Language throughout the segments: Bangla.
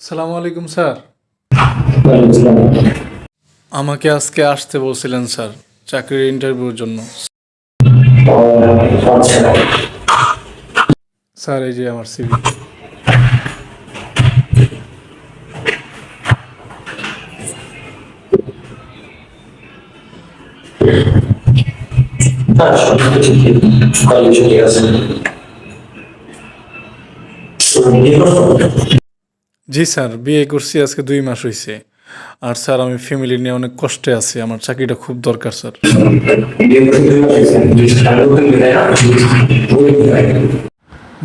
সালামু আলাইকুম স্যার আমাকে আজকে আসতে বলছিলেন, স্যার, চাকরির ইন্টারভিউর জন্য স্যার, এই যে আমার সিভি ঠিক আছে? জি স্যার, বিয়ে করছি, আজকে দুই মাস হয়েছে আর স্যার, আমি ফ্যামিলি নিয়ে অনেক কষ্টে আছি, আমার চাকরিটা খুব দরকার, স্যার।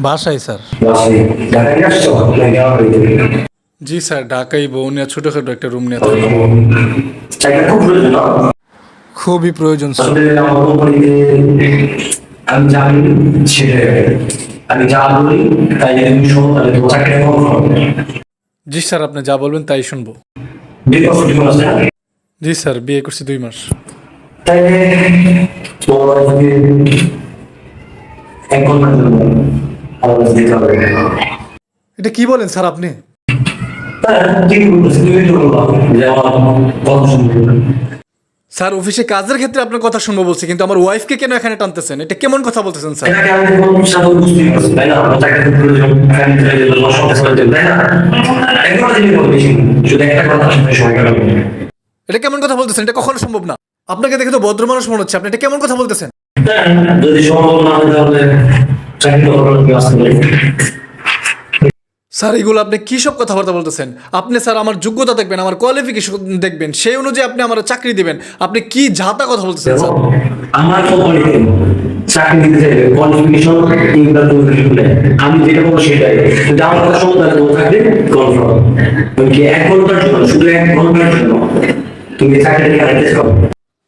বাসায়, স্যার? জি স্যার, ঢাকাই বউ নিয়ে ছোটোখাটো একটা রুম নিয়ে থাকি? খুবই প্রয়োজন, স্যার আমি বলি আমি যা বলি, তাই তুমি শোনো তাহলে তোমার জি স্যার, আপনি যা বলবেন তাই শুনব? জি স্যার, বিয়ে করছি দুই মাস। এটা কি বলেন স্যার আপনি? স্যার, অফিসে কাজের ক্ষেত্রে আপনার কথা শুনব বলছি, কিন্তু আমার ওয়াইফকে কেন এখানে টানতেছেন? এটা কেমন কথা বলতেছেন স্যার? শুধু একটা কথা সময় কাটাবে। এটা কেমন কথা বলতেছেন? এটা কখনো সম্ভব না। আপনাকে দেখে তো ভদ্র মানুষ মনে হচ্ছে। আপনি এটা কেমন কথা বলতেছেন? হ্যাঁ, যদি সম্ভব না হয় তাহলে স্যার এগুলো আপনি কি সব কথাবার্তা বলতেছেন? আপনি স্যার আমার যোগ্যতা দেখবেন আমার কোয়ালিফিকেশন দেখবেন সেই অনুযায়ী আপনি আমার চাকরি দিবেন। আপনি কি ঝাতা কথা বলতেছেন স্যার? আমার চাকরি দিতে চাইলে কোয়ালিফিকেশন ইন্টারভিউ আমি যেটা বলব সেটাই। কিন্তু আমার কথা শুনতে হবে তোমার চাকরি কনফার্ম কি এক ঘণ্টার জন্য শুধু এক ঘণ্টার জন্য তুমি চাকরিটা হারাইতে চাও?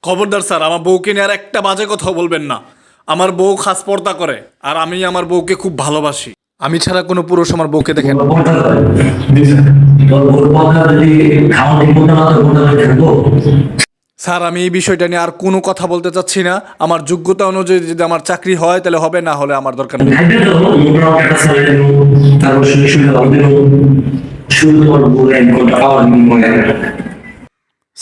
খবরদার স্যার আমার বউকে নিয়ে আর একটা বাজে কথাও বলবেন না। আমার বউ খাস পর্দা করে আর আমি আমার বউকে খুব ভালোবাসি। আমি ছাড়া কোনো পুরুষ আমার বউকে দেখেন স্যার, আমি এই বিষয়টা নিয়ে আর কোনো কথা বলতে চাচ্ছি না। আমার যোগ্যতা অনুযায়ী যদি আমার চাকরি হয়, তাহলে হবে, না হলে আমার দরকার নেই। শুধু তোমার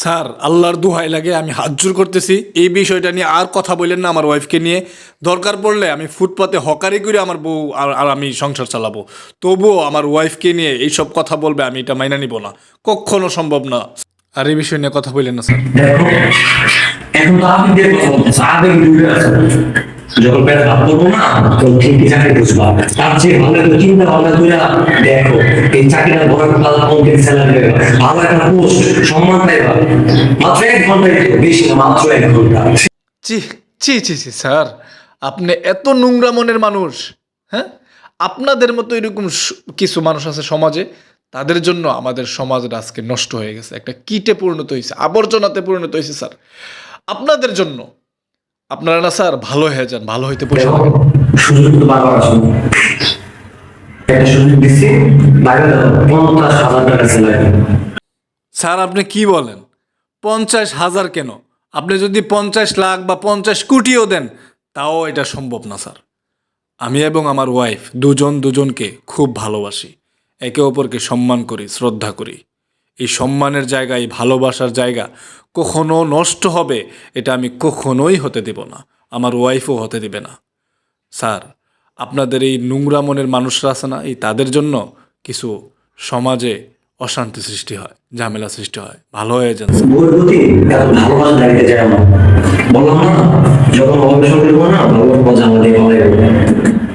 স্যার, আল্লাহর দুহাই লাগে আমি হাত জোর করতেছি। এই বিষয়টা নিয়ে আর কথা বললেন না আমার ওয়াইফকে নিয়ে। দরকার পড়লে আমি ফুটপাতে হকারি করে আমার বউ আর আর আমি সংসার চালাবো। তবুও আমার ওয়াইফকে নিয়ে এইসব কথা বলবে আমি এটা মাইনা নিব না। কখনো সম্ভব না। আর এই বিষয় নিয়ে কথা বললেন না, স্যার। যখন করব না তখন চাকরি তার চেয়ে চিন্তা ভাবনা দেখো, এই চাকরিটা বড় স্যালারি দেবে। ভালো একটা পোস্ট সম্মান মাত্র এক ঘণ্টা বেশি না, মাত্র এক ঘণ্টা। স্যার, আপনি এত নোংরা মনের মানুষ হ্যাঁ? আপনাদের মতো এরকম কিছু মানুষ আছে সমাজে, তাদের জন্য আমাদের সমাজটা আজকে নষ্ট হয়ে গেছে। একটা কিটে পরিণত হয়েছে, আবর্জনাতে পরিণত হয়েছে, স্যার। আপনাদের জন্য আপনারা না স্যার ভালো হয়ে যান ভালো হইতে লাগেন সুযোগ তো বারবার আসবে একটা সুযোগ দিচ্ছি বাইরে পঞ্চাশ হাজার টাকা স্যালারি স্যার আপনি কি বলেন? পঞ্চাশ হাজার কেন? আপনি যদি পঞ্চাশ লাখ বা পঞ্চাশ কোটিও দেন তাও এটা সম্ভব না স্যার। আমি এবং আমার ওয়াইফ দুজন দুজনকে খুব ভালোবাসি। একে অপরকে সম্মান করি শ্রদ্ধা করি। এই সম্মানের জায়গা, এই ভালোবাসার জায়গা কখনো নষ্ট হবে, এটা আমি কখনোই হতে দেব না। আমার ওয়াইফও হতে দেবে না। স্যার, আপনাদের এই নোংরা মনের মানুষরা আছে না, এই তাদের জন্য কিছু সমাজে অশান্তি সৃষ্টি হয়, ঝামেলা সৃষ্টি হয়। ভালো হয়ে যান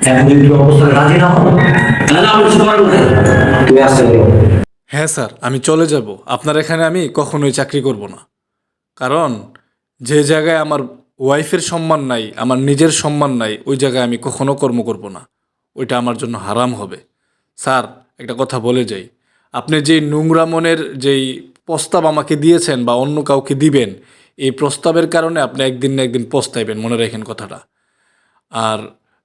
এখন যদি রাজি না তাহলে আমি তুমি আসতে পারো হ্যাঁ স্যার, আমি চলে যাব। আপনার এখানে আমি কখনোই চাকরি করব না। কারণ যে জায়গায় আমার ওয়াইফের সম্মান নাই, আমার নিজের সম্মান নাই, ওই জায়গায় আমি কখনো কর্ম করব না। ওইটা আমার জন্য হারাম হবে। স্যার, একটা কথা বলে যাই। আপনি যেই নোংরা মনের যেই প্রস্তাব আমাকে দিয়েছেন বা অন্য কাউকে দিবেন, এই প্রস্তাবের কারণে আপনি একদিন না একদিন পস্তাইবেন, মনে রাখেন কথাটা। আর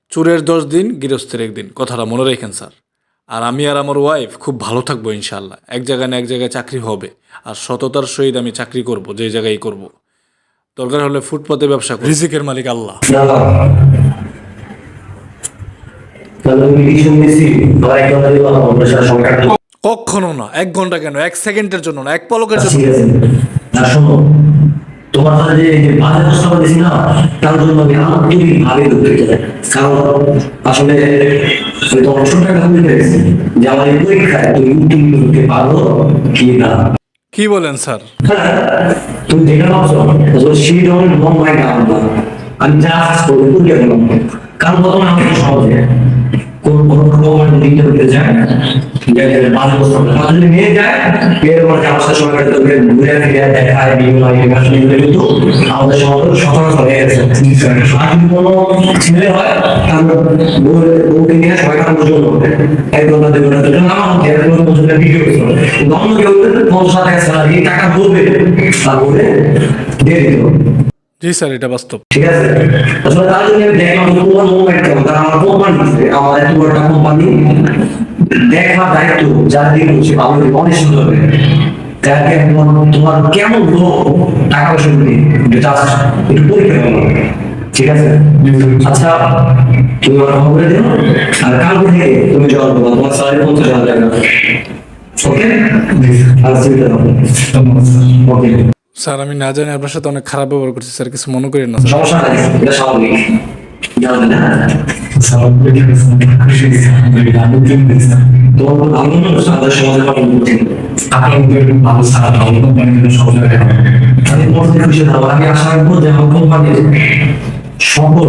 চোরের দশ দিন, গৃহস্থের একদিন, কথাটা মনে রাখেন স্যার। আর আমি আর আমার ওয়াইফ খুব ভালো থাকব ইনশাল্লাহ এক জায়গায় না এক জায়গায় চাকরি হবে। আর সততার সহিত আমি চাকরি করব যে জায়গায় করব। দরকার হলে ফুটপাতে ব্যবসা করব। রিজিকের মালিক আল্লাহ। কখনো না এক ঘণ্টা কেন? এক সেকেন্ডের জন্য না এক পলকের জন্য। তোমার যে প্রস্তাব দিয়েছি না তার জন্য আমি আন্তরিক ভাবে দুঃখিত। কারণ আসলে আমি যে আমার এই পরীক্ষায় তুমি উত্তীর্ণ করতে পারো কি না। কি বলেন স্যার? তুমি দেখে আসলে she don't know my number আমি কারণ প্রথমে আমাকে সহজে টাকা বলবে। তারপরে দিয়ে দিত জি স্যার এটা বাস্তব। ঠিক আছে? আসলে তার জন্য আমি দেখলাম তোমার মুভমেন্ট কেমন কারণ আমার কোম্পানি আমার এত বড় একটা কোম্পানি দেখা দায়িত্ব যার দিন হচ্ছে আমার অনেক সুন্দর হবে তাকে তোমার তোমার কেমন লোক টাকা পয়সা একটু জাস্ট একটু পরীক্ষা করো। ঠিক আছে? আচ্ছা তুমি আমার খবরে দিও। আর কালকে থেকে তুমি জল দেবো তোমার স্যালারি পঞ্চাশ হাজার টাকা ওকে আর সুবিধা ওকে স্যার, আমি না জানি আপনার সাথে অনেক খারাপ ব্যবহার করছি, স্যার, কিছু মনে করেন না সমস্যা নাই এটা স্বাভাবিক। জানো না তোমার কোনো ভালো হচ্ছে আমাদের সমাজের কথা বলছি আমি খুশি থাকব আমি আশা রাখব যে আমার কোম্পানির সকল